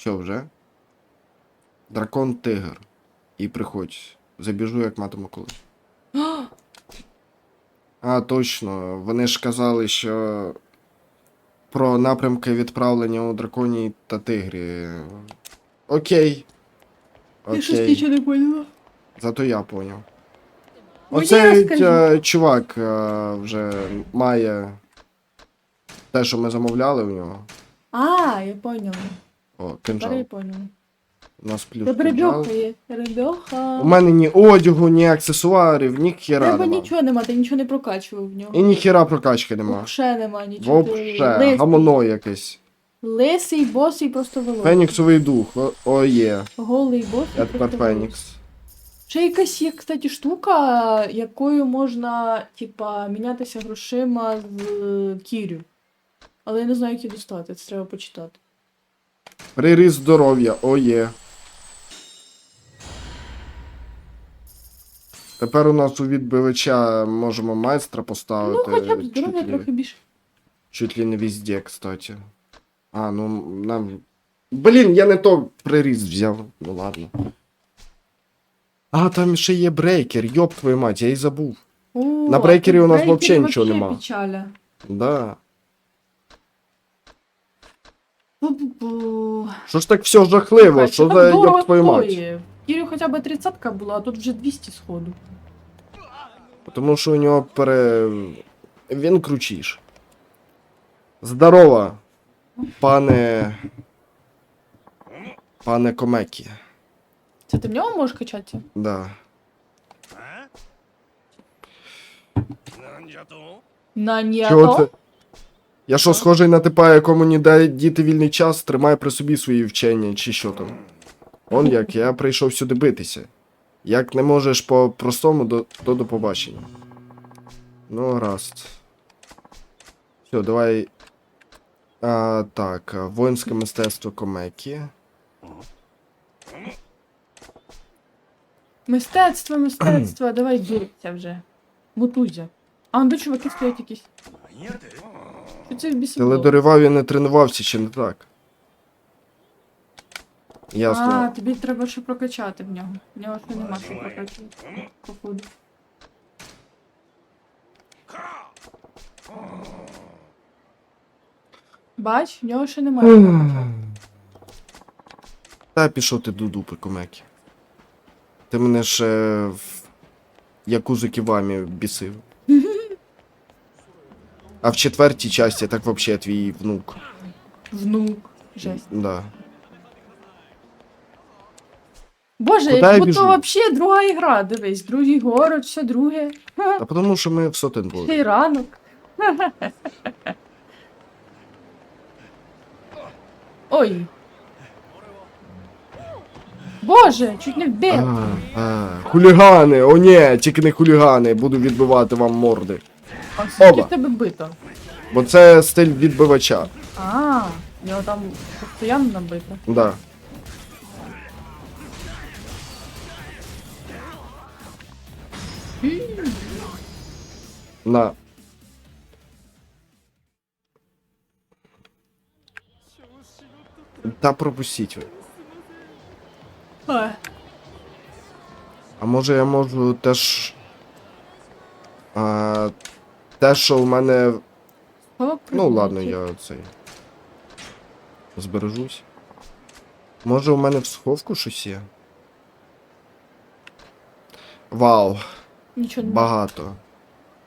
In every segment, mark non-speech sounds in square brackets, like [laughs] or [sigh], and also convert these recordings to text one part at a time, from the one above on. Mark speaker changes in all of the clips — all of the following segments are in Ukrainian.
Speaker 1: Що вже? Дракон тигр. І приходь. Забіжу, як матиму колись. [gasps] А, точно. Вони ж казали, що про напрямки відправлення у драконі та тигрі. Окей.
Speaker 2: Я щось нічого не поняла.
Speaker 1: Зато я поняв. Оцей е, чувак е, вже має те, що ми замовляли у нього.
Speaker 2: А, я поняла.
Speaker 1: О,
Speaker 2: Тепер я
Speaker 1: кинжал.
Speaker 2: поняла.
Speaker 1: У нас плюс
Speaker 2: Тебе
Speaker 1: кинжал.
Speaker 2: ребьоха є. Ребьоха.
Speaker 1: У мене ні одягу, ні аксесуарів, ні хіра
Speaker 2: Тебе
Speaker 1: нема.
Speaker 2: нічого нема, ти нічого не прокачував в нього.
Speaker 1: І ні хіра прокачки нема.
Speaker 2: Вообще нема нічого. ти
Speaker 1: Вообще, гамоно якесь.
Speaker 2: Лисий, босий, просто волос.
Speaker 1: Феніксовий дух, о, о є.
Speaker 2: Голий босий.
Speaker 1: Я тепер
Speaker 2: просто волос.
Speaker 1: Фенікс.
Speaker 2: Ще якась є, кстати, штука, якою можна, типа, мінятися грошима з е, кірю. Але я не знаю, як її достати, це треба почитати.
Speaker 1: Приріст здоров'я, о є. Тепер у нас у відбивача можемо майстра
Speaker 2: Ну, хоча б здоров'я трохи більше.
Speaker 1: чуть ли не везде, кстати. А, ну нам. Блін, я не то приріст взяв. Ну ладно. А, там ще є брейкер, йоп твою мать, я й забув.
Speaker 2: О,
Speaker 1: На брейкері у нас вообще нічого нема.
Speaker 2: Печаля.
Speaker 1: Да. Що ж так все жахливо? Що за
Speaker 2: так
Speaker 1: твою мать?
Speaker 2: Кірі хоча б 30 була, а тут вже 200 сходу.
Speaker 1: Тому що у нього пере. Він кручіш. Здорово, пане. Пане Комекі.
Speaker 2: Це ти в нього можеш качати?
Speaker 1: Да.
Speaker 3: なん
Speaker 1: Я що, схожий на типа, якому не дай діти вільний час, тримає при собі свої вчення, чи що там. Он як, я прийшов сюди битися. Як не можеш по-простому, то, то до побачення. Ну, гаразд. Все, давай. А, так, воїнське мистецтво Комекі.
Speaker 2: Мистецтво, мистецтво, давай дуриться вже. Мутузя. А он до чуваки стоять якісь.
Speaker 1: Але доривав я не тренувався чи не так. Ясно.
Speaker 2: А, тобі треба ще прокачати в нього. В нього ще нема що прокачати. Походу. Бач, в нього ще немає прокачати.
Speaker 1: Та пішов ти дуду прикомеки. Ти мене ще в якузу ківамі бісив. А в четвертій часті так вообще твій внук.
Speaker 2: Внук. Жесть.
Speaker 1: Да.
Speaker 2: Боже,
Speaker 1: Куди я
Speaker 2: як
Speaker 1: біжу?
Speaker 2: будто взагалі друга ігра, дивись, другий город, все друге.
Speaker 1: Та тому що ми в сотен були.
Speaker 2: й ранок. Ой. Боже, чуть не вбив.
Speaker 1: А, а, хулігани! О ні, тільки не хулігани, буду відбивати вам морди.
Speaker 2: А
Speaker 1: оба.
Speaker 2: в тебе бито?
Speaker 1: Бо це стиль відбивача.
Speaker 2: А, в нього там постійно набито.
Speaker 1: Да. На. Та пропустіть ви.
Speaker 2: Ой.
Speaker 1: А може я можу теж. А, те, що в мене. Ну ладно, я цей. Збережусь. Може у мене в сховку щось є? Вау,
Speaker 2: Нічого не
Speaker 1: багато.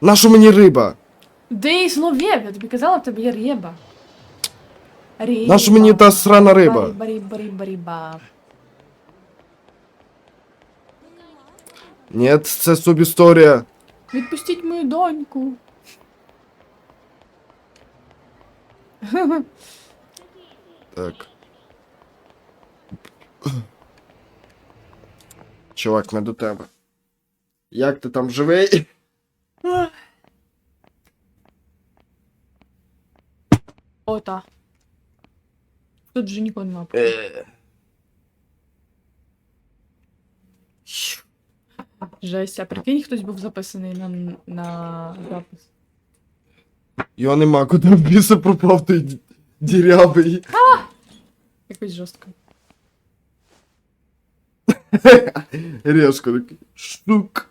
Speaker 1: Нащо мені риба?
Speaker 2: Де і зловів? Я тобі казала, в тебе є риба. Риба.
Speaker 1: Нащо мені та срана риба?
Speaker 2: Риба, риба, риба, риба.
Speaker 1: Ні, це субісторія.
Speaker 2: Відпустіть мою доньку.
Speaker 1: Так. Чувак, ми до тебе. Як ти там живий?
Speaker 2: Ота. Тут вже нікого нема.
Speaker 1: Е,
Speaker 2: Жесть, а прикинь, хтось був записаний на, на запис.
Speaker 1: Його нема, куди в біса пропав той д- дірявий.
Speaker 2: Якось жорстко. [laughs]
Speaker 1: Решка такий. Штук.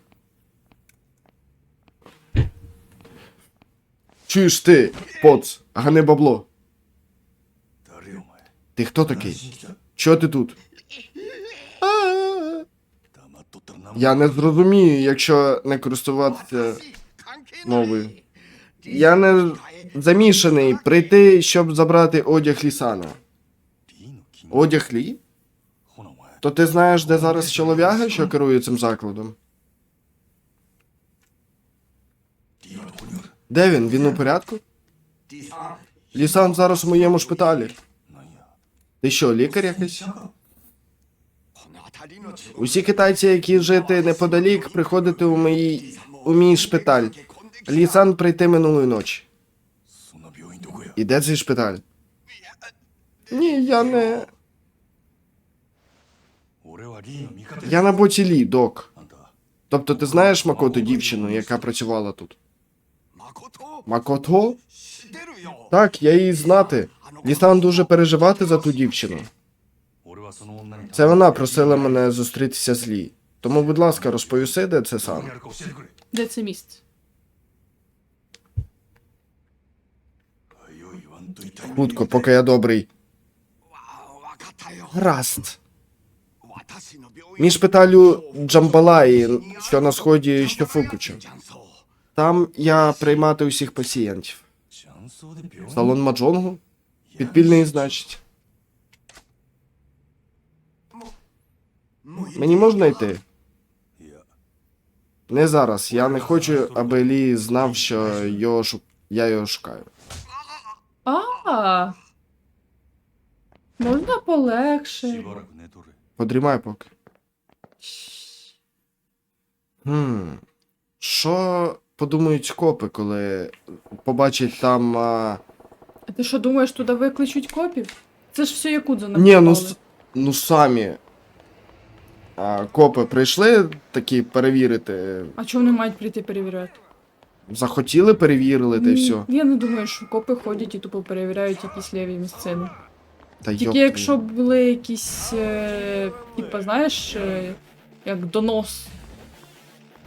Speaker 1: Чуєш ти, поц, гани бабло. Ти хто такий? Чого ти тут? Я не зрозумію, якщо не користуватися новою. Я не замішаний прийти, щоб забрати одяг лісана. Одяг лі? То ти знаєш, де зараз чолов'яга, що керує цим закладом? Де він? Він у порядку? Лісан зараз у моєму шпиталі. Ти що, лікар якийсь? Усі китайці, які жити неподалік, приходити у мої... у мій шпиталь. Лісан прийти минулої ночі. І де цей шпиталь? Ні, я не. Я на боці Лі, док. Тобто ти знаєш Макото дівчину, яка працювала тут? Макото? Так, я її знати. Лісан дуже переживати за ту дівчину. Це вона просила мене зустрітися з Лі. Тому, будь ласка, розповіси, де це сам.
Speaker 2: Де це місце?
Speaker 1: Хутко, поки я добрий. Гаразд. Між шпиталю Джамбалаї, що на сході
Speaker 3: що Фукуча.
Speaker 1: Там я приймати усіх пацієнтів. Салон Маджонгу? Підпільний, значить. Мені можна йти? Не зараз. Я не хочу, аби Лі знав, що його шук... я його шукаю.
Speaker 2: А. Можна полегше.
Speaker 1: Подрімай поки. Хм. Що подумають копи, коли побачать там. А...
Speaker 2: А ти що думаєш, туди викличуть копів? Це ж все якудзо
Speaker 1: Ні, ну, ну самі. А, копи прийшли такі перевірити.
Speaker 2: А чого вони мають прийти перевіряти?
Speaker 1: Захотіли, перевірили, та й все.
Speaker 2: Я не думаю, що копи ходять і тупо перевіряють якісь ліві місцини.
Speaker 1: Та
Speaker 2: Тільки
Speaker 1: йоп
Speaker 2: якщо
Speaker 1: твою.
Speaker 2: були якісь, е, типа, знаєш, е, як донос.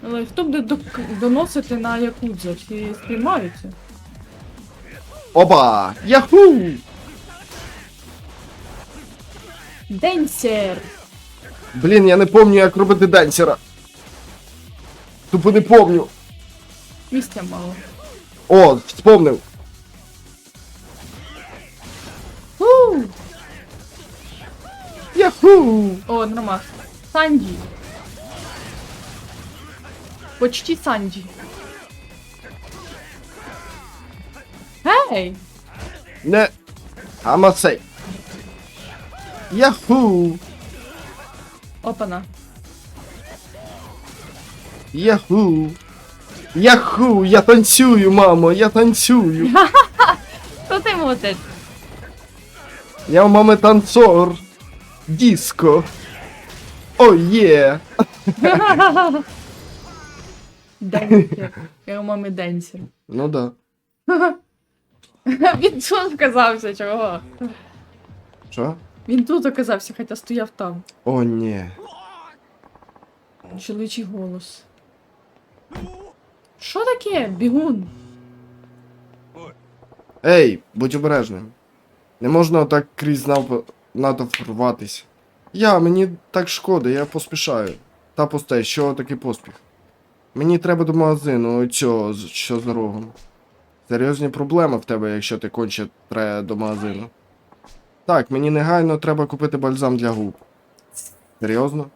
Speaker 2: Але хто буде док- доносити на якудза? Всі сприймаються.
Speaker 1: Опа! Яху!
Speaker 2: Денсер!
Speaker 1: Блін, я не пам'ятаю, як робити денсера. Тупо не помню.
Speaker 2: Місця мало.
Speaker 1: О, вспомнив.
Speaker 2: Фу!
Speaker 1: Яху!
Speaker 2: О, нормас. Санді. Почти Санді. Гей!
Speaker 1: Не. Амасей. Яху!
Speaker 2: Опана.
Speaker 1: Яху! Яху! Я танцюю, мамо, я танцюю. [laughs]
Speaker 2: Хто ти молодець?
Speaker 1: Я у мами танцор. Диско. О, є! [laughs]
Speaker 2: Денсер. Я у мами денсер.
Speaker 1: Ну да. [laughs]
Speaker 2: Він тут оказався, чого?
Speaker 1: Що?
Speaker 2: Він тут оказався, хоча стояв там.
Speaker 1: О, ні.
Speaker 2: Чоловічий голос. Що таке? Бігун.
Speaker 1: Ей, будь обережним. Не можна отак крізь натовп рватись. Я, мені так шкода, я поспішаю. Та пусте, що такий поспіх? Мені треба до магазину, оцього, з- що за рогом. Серйозні проблеми в тебе, якщо ти конче треба до магазину. Так, мені негайно треба купити бальзам для губ. Серйозно?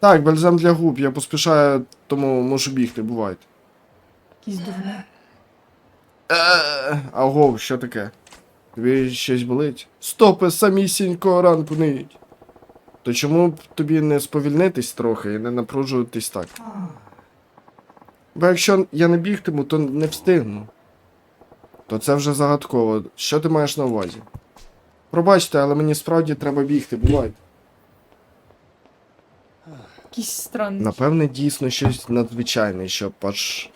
Speaker 1: Так, бальзам для губ, я поспішаю, тому мушу бігти, бувайте.
Speaker 2: Якийсь дурний.
Speaker 1: Е, Аго, що таке? Тобі щось болить? Стопи самісінького ранку ниють. То чому б тобі не сповільнитись трохи і не напружуватись так? Бо якщо я не бігтиму, то не встигну. То це вже загадково. Що ти маєш на увазі? Пробачте, але мені справді треба бігти, бувайте.
Speaker 2: Якийсь странний.
Speaker 1: Напевне, дійсно щось надзвичайне, щоб аж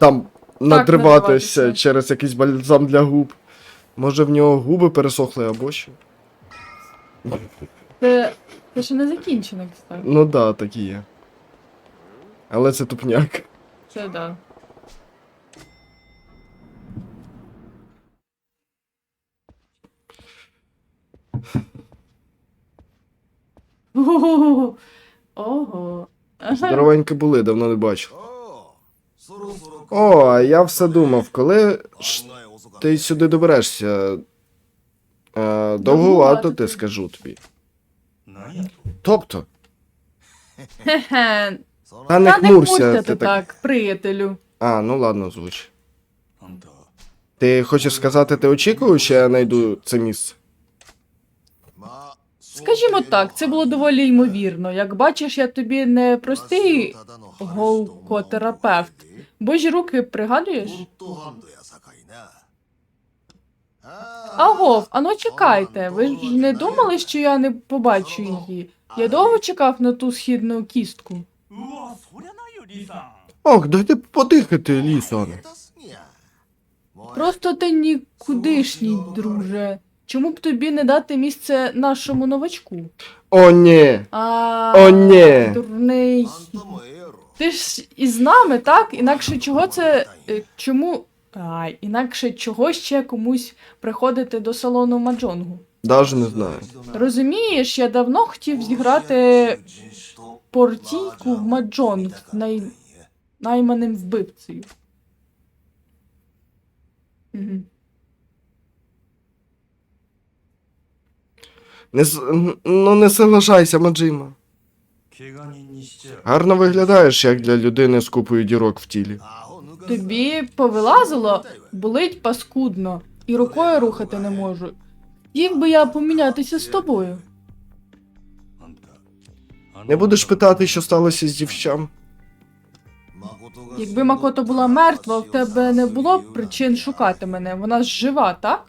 Speaker 1: там надриватися через якийсь бальзам для губ. Може в нього губи пересохли або що?
Speaker 2: Це, це ще не закінчено, кстати.
Speaker 1: Ну да, так і є. Але це тупняк.
Speaker 2: Це да. Ого. Ого.
Speaker 1: Здоровенькі були, давно не бачив. О, а я все думав, коли ж ти сюди доберешся? Е, довгувато ти скажу тобі. Тобто.
Speaker 2: Хе-хе.
Speaker 1: Та не хмурся, ти так,
Speaker 2: приятелю.
Speaker 1: А, ну ладно, звуч. Ти хочеш сказати, ти очікуєш, що я знайду це місце?
Speaker 2: Скажімо так, це було доволі ймовірно. Як бачиш, я тобі не простий голкотерапевт. Божі руки пригадуєш? Агов, ано ну чекайте. Ви ж не думали, що я не побачу її? Я довго чекав на ту східну кістку.
Speaker 1: Ох, дайте подихати, Лісон.
Speaker 2: Просто ти нікудишній, друже. Чому б тобі не дати місце нашому новачку?
Speaker 1: О, ні. О, ні.
Speaker 2: Дурний. Ти ж із нами, так? Інакше чого це. е, Чому. Ай, інакше чого ще комусь приходити до салону Маджонгу?
Speaker 1: Даже не знаю.
Speaker 2: Розумієш, я давно хотів зіграти портійку в Маджонг най... найманим вбивцею. Угу.
Speaker 1: Не с... Ну не соглашайся, Маджима. Гарно виглядаєш, як для людини з купою дірок в тілі.
Speaker 2: Тобі повилазило, болить паскудно, і рукою рухати не можу. Їв би я помінятися з тобою.
Speaker 1: Не будеш питати, що сталося з дівчам.
Speaker 2: Якби Макото була мертва, в тебе не було б причин шукати мене. Вона ж жива, так?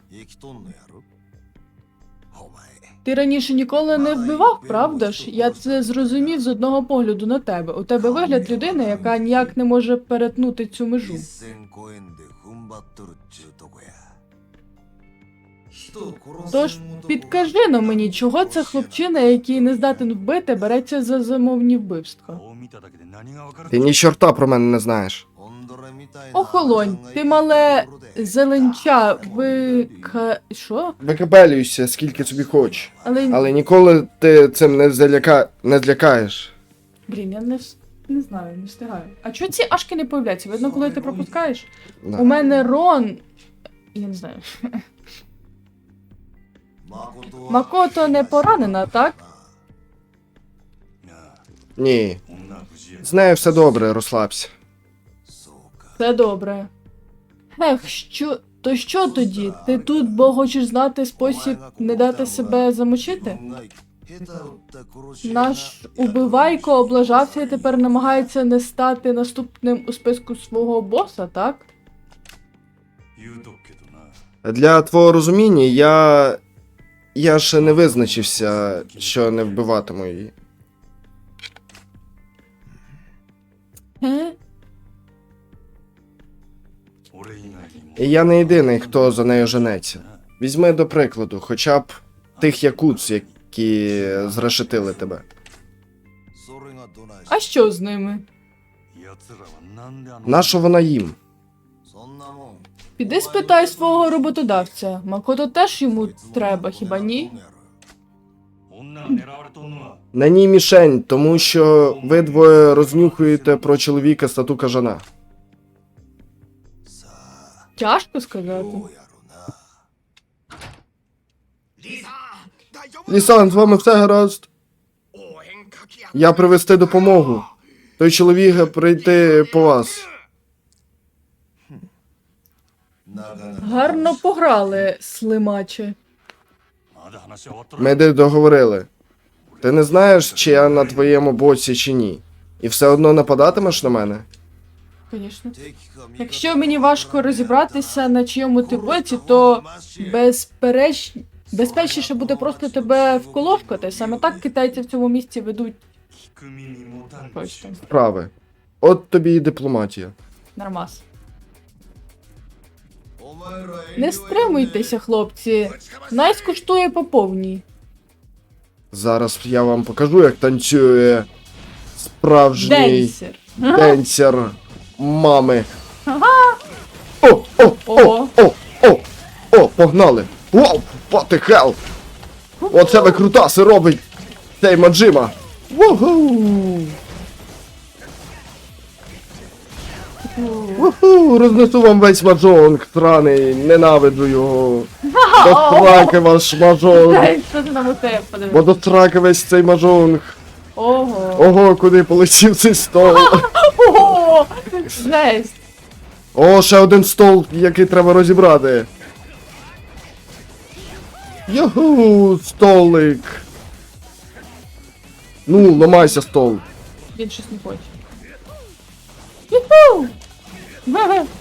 Speaker 2: Ти раніше ніколи не вбивав, правда ж? Я це зрозумів з одного погляду на тебе. У тебе вигляд людини, яка ніяк не може перетнути цю межу. Тож підкажи на мені, чого це хлопчина, який не здатен вбити, береться за замовні вбивства.
Speaker 1: Ти ні чорта про мене не знаєш.
Speaker 2: Охолонь, ти мале зеленча вика... Що?
Speaker 1: Викабелюйся, скільки собі хоч.
Speaker 2: Але,
Speaker 1: Але ніколи ти цим не заляка... не злякаєш.
Speaker 2: Блін, я не, не знаю, не встигаю. А чого ці ашки не появляються? Видно, коли ти пропускаєш?
Speaker 1: Да.
Speaker 2: У мене Рон. Я не знаю. [laughs] Макото не поранена, так?
Speaker 1: Ні. З нею все добре, розслабся.
Speaker 2: Все добре. Ех, що. То що тоді? Ти тут, бо хочеш знати спосіб не дати себе замочити? Наш убивайко облажався і тепер намагається не стати наступним у списку свого боса, так?
Speaker 1: Для твого розуміння я. Я ще не визначився, що не вбиватиму її.
Speaker 2: Е?
Speaker 1: І я не єдиний, хто за нею женеться. Візьми до прикладу, хоча б тих якуц, які зрешетили тебе.
Speaker 2: А що з ними?
Speaker 1: Нащо вона їм?
Speaker 2: Піди спитай свого роботодавця. Макото теж йому треба, хіба ні?
Speaker 1: На ній мішень, тому що ви двоє рознюхуєте про чоловіка
Speaker 3: статука Жона.
Speaker 2: Тяжко сказати.
Speaker 1: Лісан, з вами все гаразд. Я привезти допомогу. Той чоловік прийти по вас.
Speaker 2: Гарно пограли, слимаче.
Speaker 1: Ми де договорили. Ти не знаєш, чи я на твоєму боці, чи ні. І все одно нападатимеш на мене?
Speaker 2: звісно. Якщо мені важко розібратися на чиєму ти боці, то безпереч... безпечніше буде просто тебе вколовкати. Саме так китайці в цьому місці ведуть.
Speaker 1: Справи. От тобі і дипломатія.
Speaker 2: Нормас. Не стримуйтеся, хлопці. Найс коштує по повній.
Speaker 1: Зараз я вам покажу, як танцює справжній
Speaker 2: денсер.
Speaker 1: денсер мами. О, о, о, о, о, о, погнали. Вау, what the hell? Оце ви крутаси робить цей Маджима. Вуху, рознесу вам весь маджонг, сраний, ненавиджу його. До сраки ваш маджонг.
Speaker 2: Що ти нам у тебе
Speaker 1: Бо до сраки весь цей маджонг.
Speaker 2: Ого.
Speaker 1: Ого, куди полетів цей стол. [laughs]
Speaker 2: Жесть.
Speaker 1: О, ще один стол, який треба розібрати. Йоху, столик. Ну, ламайся стол.
Speaker 2: Він щось не хоче. Юху! Ге-ге. [laughs]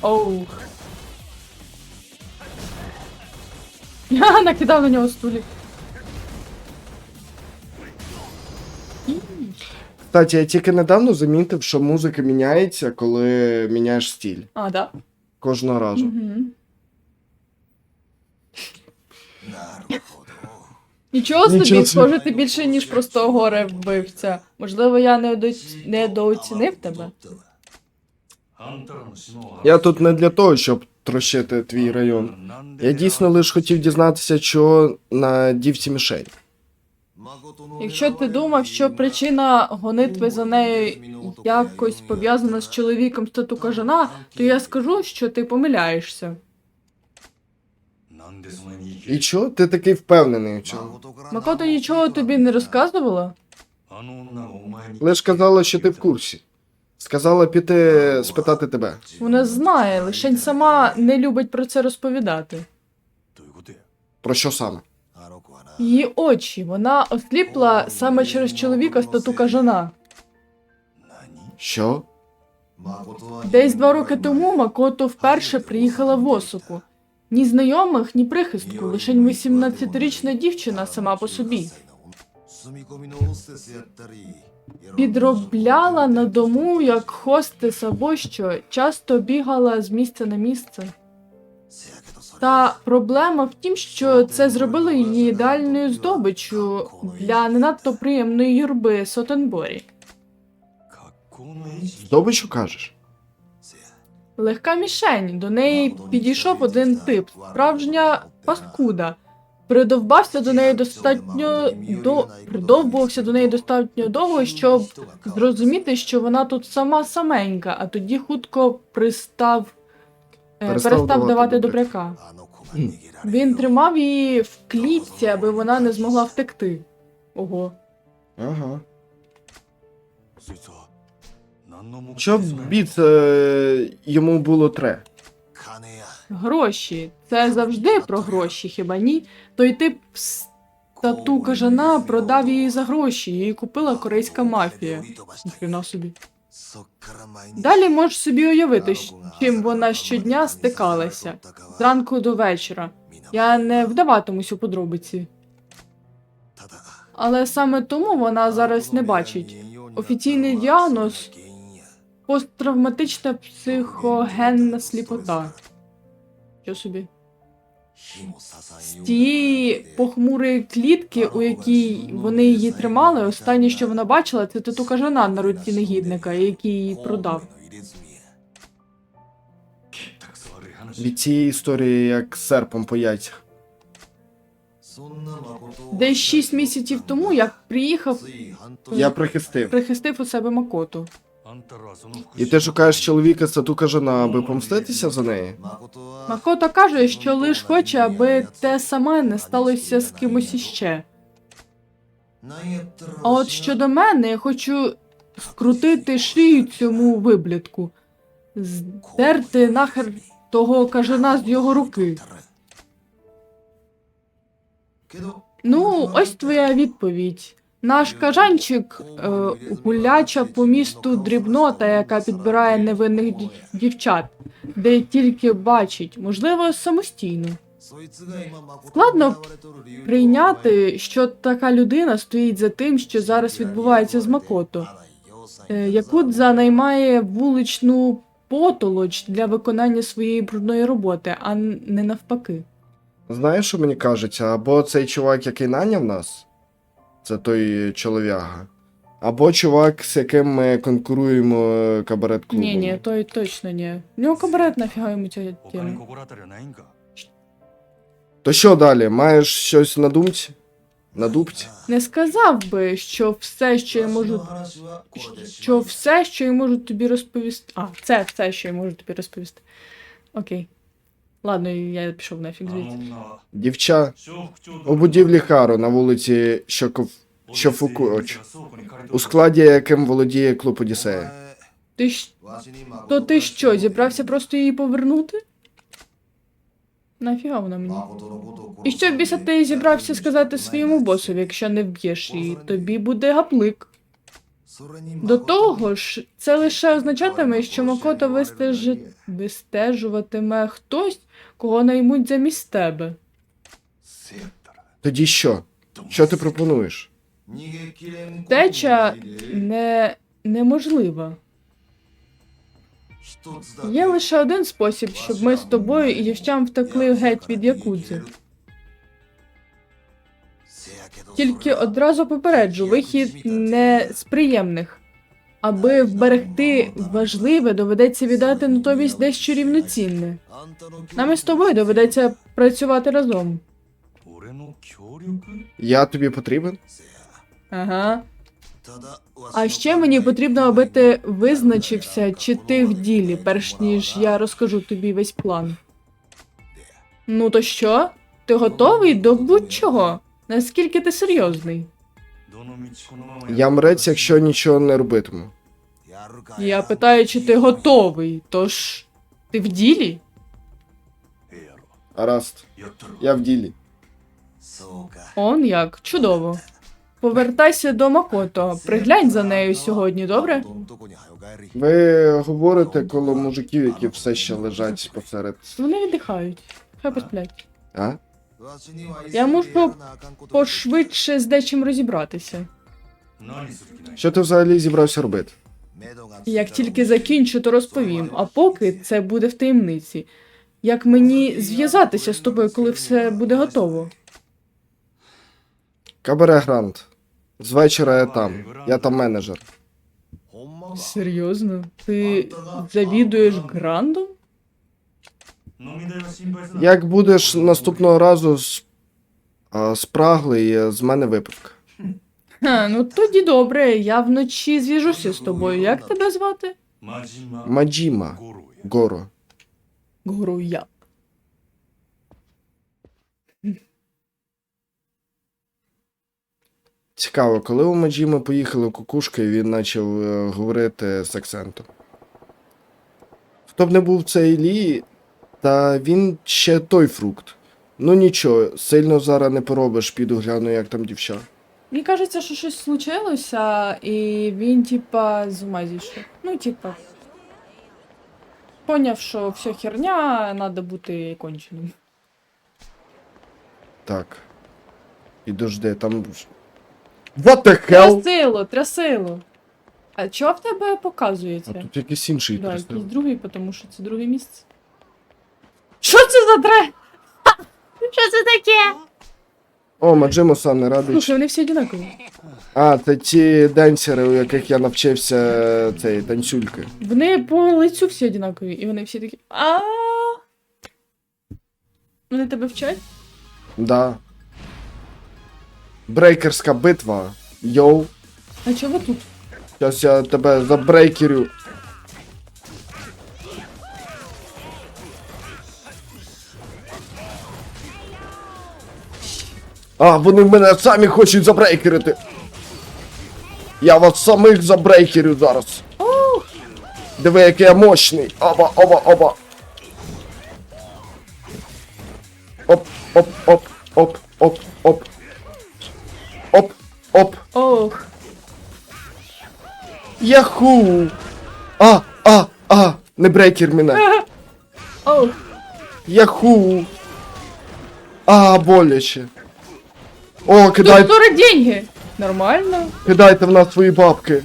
Speaker 2: Оу. [laughs] Я накидав на нього стулі.
Speaker 1: Кстати, я тільки недавно замітив, що музика міняється, коли міняєш стіль.
Speaker 2: А, да?
Speaker 1: Кожного разу.
Speaker 2: Нічого собі,
Speaker 1: Нічого
Speaker 2: схоже, ти більше, ніж просто горе вбивця. Можливо, я недооцінив тебе.
Speaker 1: Я тут не для того, щоб трощити твій район. Я дійсно лише хотів дізнатися, що на дівці мішень.
Speaker 2: Якщо ти думав, що причина гонитви за нею якось пов'язана з чоловіком стату кажана, то я скажу, що ти помиляєшся.
Speaker 1: І чого ти такий впевнений? Чого?
Speaker 2: Макото нічого тобі не розказувала?
Speaker 1: Лиш казала, що ти в курсі. Сказала піти спитати тебе.
Speaker 2: Вона знає, лишень сама не любить про це розповідати.
Speaker 1: Про що саме?
Speaker 2: Її очі, вона осліпла саме через чоловіка стату кажана.
Speaker 1: Що?
Speaker 2: Десь два роки тому Макото вперше приїхала в Осаку. Ні знайомих, ні прихистку, лише 18-річна дівчина сама по собі. Підробляла на дому як хостес або що, часто бігала з місця на місце. Та проблема в тім, що це зробило її ідеальною здобичю для не надто приємної юрби Сотенборі.
Speaker 1: Здобичу кажеш?
Speaker 2: Легка мішень. До неї підійшов один тип, справжня паскуда. Придовбався до неї достатньо до придовбувався до неї достатньо довго, щоб зрозуміти, що вона тут сама саменька, а тоді хутко пристав Е,
Speaker 1: перестав,
Speaker 2: перестав
Speaker 1: давати добряка.
Speaker 2: Хм. Він тримав її в клітці, аби вона не змогла втекти. Ого.
Speaker 1: Ага. Що біт е, йому було тре?
Speaker 2: Гроші. Це завжди про гроші, хіба ні? Той тип з тату кажана продав її за гроші. Її купила корейська мафія. Ніхрена собі. Далі можеш собі уявити, чим вона щодня стикалася. Зранку до вечора. Я не вдаватимусь у подробиці. Але саме тому вона зараз не бачить. Офіційний діагноз посттравматична психогенна сліпота. Що собі? з тієї похмурої клітки, у якій вони її тримали. Останнє, що вона бачила, це тату кажана на руці негідника, який її продав.
Speaker 1: Від цієї історії як серпом по яйцях.
Speaker 2: Десь шість місяців тому я приїхав.
Speaker 1: Я прихистив.
Speaker 2: Прихистив у себе Макоту.
Speaker 1: І ти шукаєш чоловіка стату кажана, аби помститися за неї?
Speaker 2: Макото каже, що лиш хоче, аби те саме не сталося з кимось іще. А от щодо мене, я хочу скрутити шию цьому виблітку, здерти нахер того кажана з його руки. Ну, ось твоя відповідь. Наш кажанчик е, гуляча по місту дрібнота, яка підбирає невинних дівчат, де тільки бачить, можливо, самостійно.
Speaker 4: Складно
Speaker 2: Прийняти, що така людина стоїть за тим, що зараз відбувається з Макото. Е, Якудза наймає вуличну потолоч для виконання своєї брудної роботи, а не навпаки.
Speaker 1: Знаєш, що мені кажеться? Або цей чувак, який наняв нас, це той чолов'яга. Або чувак, з яким ми конкуруємо е, кабарет клубом.
Speaker 2: Ні, ні, той точно ні. У нього кабарет нафіга йому ця тема.
Speaker 1: То що далі? Маєш щось на думці? На дубці?
Speaker 2: Не сказав би, що все, що я можу. Що все, що я можу тобі розповісти. А, це все, що я можу тобі розповісти. Окей. Ладно, я пішов
Speaker 3: нафік звідти.
Speaker 1: Дівча у будівлі Хару на вулиці Щоков...
Speaker 3: Щофукуч,
Speaker 1: у складі яким володіє клуб Одіссея.
Speaker 2: Ти ж... То ти що, зібрався просто її повернути? Нафіга вона мені? І що біса ти зібрався сказати своєму босові, якщо не вб'єш її, тобі буде гаплик. До того ж, це лише означатиме, що Макото вистеж... вистежуватиме хтось, кого наймуть замість тебе.
Speaker 1: Тоді що? Що ти пропонуєш?
Speaker 2: Теча не... неможлива. Є лише один спосіб, щоб ми з тобою і дівчам втекли геть від Якудзи. Тільки одразу попереджу, вихід не з приємних. Аби вберегти важливе, доведеться віддати натомість дещо рівноцінне. Нам із тобою доведеться працювати разом.
Speaker 1: Я тобі потрібен?
Speaker 2: Ага. А ще мені потрібно, аби ти визначився, чи ти в ділі, перш ніж я розкажу тобі весь план. Ну то що? Ти готовий до будь-чого? Наскільки ти серйозний?
Speaker 1: Я мрець, якщо нічого не робитиму.
Speaker 2: Я питаю, чи ти готовий, тож ти в ділі?
Speaker 3: Араст,
Speaker 1: я в ділі.
Speaker 2: Он як, чудово. Повертайся до Макото, приглянь за нею сьогодні, добре?
Speaker 1: Ви говорите коло мужиків, які все ще лежать посеред.
Speaker 2: Вони віддихають. Хай посплять.
Speaker 1: А?
Speaker 2: Я можу пошвидше з дечим розібратися.
Speaker 1: Що ти взагалі зібрався робити?
Speaker 2: Як тільки закінчу, то розповім. А поки це буде в таємниці. Як мені зв'язатися з тобою, коли все буде готово?
Speaker 1: Кабаре Грант. З вечора я там. Я там менеджер.
Speaker 2: Серйозно? Ти завідуєш грандом?
Speaker 1: Як будеш наступного разу спраглий, е, з мене
Speaker 2: випадка. Ну тоді добре, я вночі зв'яжуся з тобою. Як тебе звати?
Speaker 1: Маджіма, Горо.
Speaker 2: Гору я.
Speaker 1: Цікаво, коли у Маджіми поїхали кукушки, він почав е, говорити з акцентом. Хто б не був цей Лі, та він ще той фрукт. Ну нічого, сильно зараз не поробиш, піду гляну, як там дівча.
Speaker 2: Мені кажеться, що щось случилося, і він, типа, з ума зійшов. Ну, типа. Поняв, що все херня, треба бути конченим.
Speaker 1: Так. Підожди, там. What the hell?
Speaker 2: Трясило, трясило. А чого в тебе
Speaker 1: А
Speaker 2: показується?
Speaker 1: тут якийсь інший
Speaker 2: Да,
Speaker 1: трясти.
Speaker 2: якийсь другий, тому що це друге місце. Що це за тре? Що це таке?
Speaker 1: О, Маджимо сам не радий.
Speaker 2: Слушай, вони всі одинакові.
Speaker 1: А, це ті денсери, у яких я навчився цей танцюльки.
Speaker 2: Вони по лицю всі одинакові, і вони всі такі. А. Вони тебе вчать?
Speaker 1: Да. Брейкерська битва. Йоу.
Speaker 2: А чого тут?
Speaker 1: Зараз я тебе забрейкерю. А, вони в мене самі хочуть забрейкерити. Я вас самих забрейкерю зараз. Диви, який я мощний. Оба, оба, оба. Оп, оп, оп, оп, оп, оп. Оп, оп.
Speaker 2: Ох.
Speaker 1: Яху! А, а, а! Не брейкер мене. [laughs]
Speaker 2: Ох.
Speaker 1: Яху! А, боляче. О,
Speaker 2: Тут скоро деньги. Нормально.
Speaker 1: кидайте в нас свої бабки.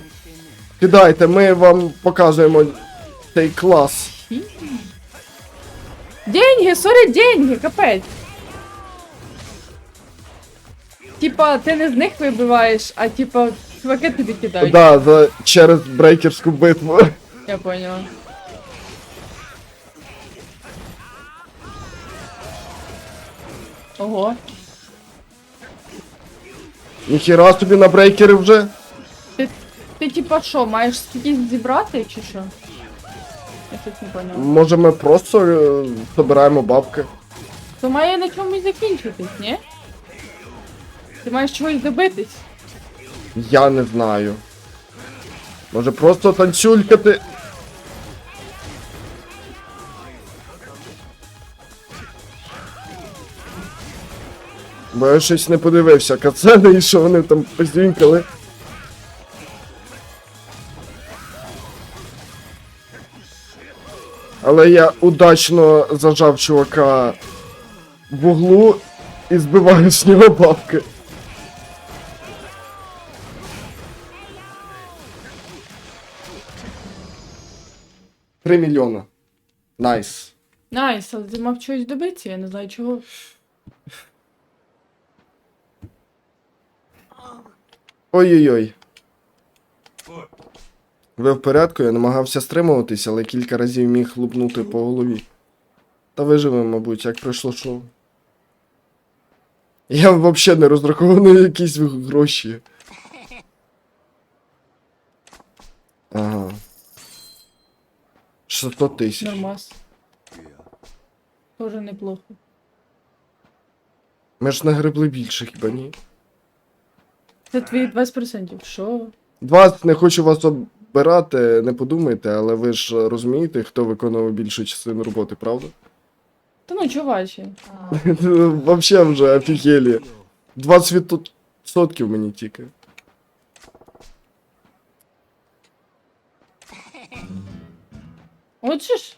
Speaker 1: Кидайте, ми вам показуємо цей клас.
Speaker 2: Деньги, сорі, деньги, капець. Типа, ти не з них вибиваєш, а типа, чуваки тобі кидають.
Speaker 1: Да, за, через брейкерську битву.
Speaker 2: Я поняла. Ого.
Speaker 1: Ніхіра собі на брейкери вже.
Speaker 2: Ти, ти типа що, маєш скільки зібрати чи що? Я щось не поняла.
Speaker 1: Може ми просто е, збираємо бабки.
Speaker 2: То має на чомусь закінчитись, ні? Ти маєш чогось добитись.
Speaker 1: Я не знаю. Може просто танцюлькати. Бо я щось не подивився кацени і що вони там позінькали. Але я удачно зажав чувака в углу і збиваю з нього бабки. Три мільйона. Найс.
Speaker 2: Найс, але ти мав чогось добитися, я не знаю чого.
Speaker 1: Ой-ой-ой. Ви в порядку, я намагався стримуватись, але кілька разів міг лупнути по голові. Та виживемо, мабуть, як пройшло шоу. Я взагалі не розрахований на якісь гроші. Ага. 600 тисяч.
Speaker 2: Нормас. Тоже неплохо.
Speaker 1: Ми ж нагребли більше, хіба ні?
Speaker 2: Це твої 20%. Що?
Speaker 1: 20 не хочу вас обирати, не подумайте, але ви ж розумієте, хто виконував більшу частину роботи, правда?
Speaker 2: Та ну, чувачі. [laughs]
Speaker 1: Вообще вже офігелі. 20% мені тільки.
Speaker 2: От же ж.